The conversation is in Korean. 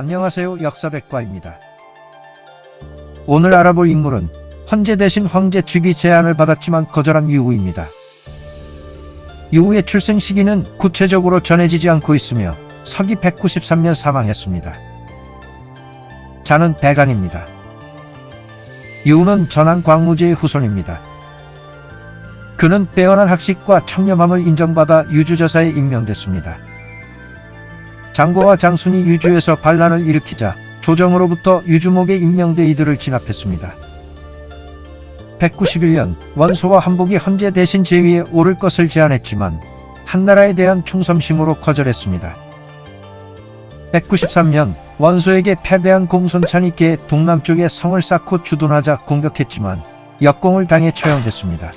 안녕하세요 역사백과입니다. 오늘 알아볼 인물은 헌재 대신 황제 즉위 제안을 받았지만 거절한 유우입니다. 유우의 출생 시기는 구체적으로 전해지지 않고 있으며 서기 193년 사망했습니다. 자는 대간입니다. 유우는 전한 광무제의 후손입니다. 그는 빼어난 학식과 청렴함을 인정받아 유주저사에 임명됐습니다. 장고와 장순이 유주에서 반란을 일으키자 조정으로부터 유주목에 임명돼 이들을 진압했습니다. 191년 원소와 한복이 헌재 대신 제위에 오를 것을 제안했지만 한나라에 대한 충성심으로 거절했습니다. 193년 원소에게 패배한 공손찬이 개 동남쪽에 성을 쌓고 주둔하자 공격했지만 역공을 당해 처형됐습니다.